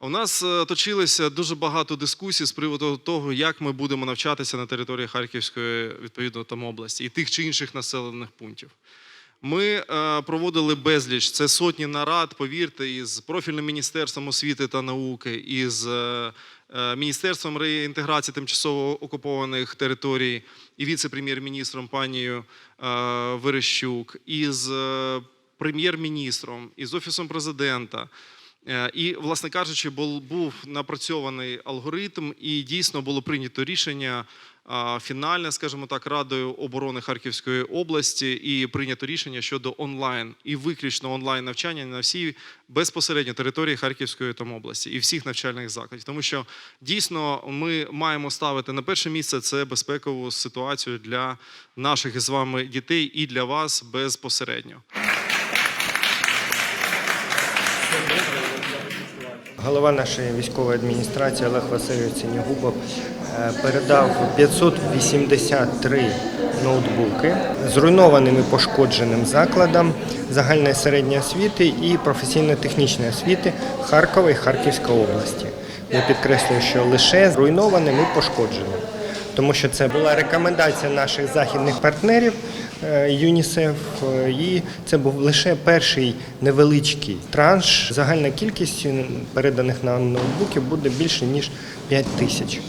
У нас е, точилося дуже багато дискусій з приводу того, як ми будемо навчатися на території Харківської відповідно там області і тих чи інших населених пунктів. Ми е, проводили безліч, це сотні нарад, повірте, із профільним міністерством освіти та науки, із е, міністерством реінтеграції тимчасово окупованих територій і віце-прем'єр-міністром панією Верещук, із прем'єр-міністром, із офісом президента. Е, І, власне кажучи, був напрацьований алгоритм, і дійсно було прийнято рішення фінальне, скажімо так, Радою оборони Харківської області, і прийнято рішення щодо онлайн і виключно онлайн навчання на всій безпосередньо території Харківської там області і всіх навчальних закладів. Тому що дійсно ми маємо ставити на перше місце це безпекову ситуацію для наших із вами дітей і для вас безпосередньо. Голова нашої військової адміністрації Олег Васильович Синігубов е, передав 583 ноутбуки зруйнованим і пошкодженим закладам загальної середньої освіти і професійно-технічної освіти Харкова і Харківської області. Я підкреслюю, що лише зруйнованим і пошкодженим. Тому що це була рекомендація наших західних партнерів е, ЮНІСЕФ, е, і це був лише перший невеличкий транш. Загальна кількість переданих нам ноутбуків буде більше ніж 5 тисяч.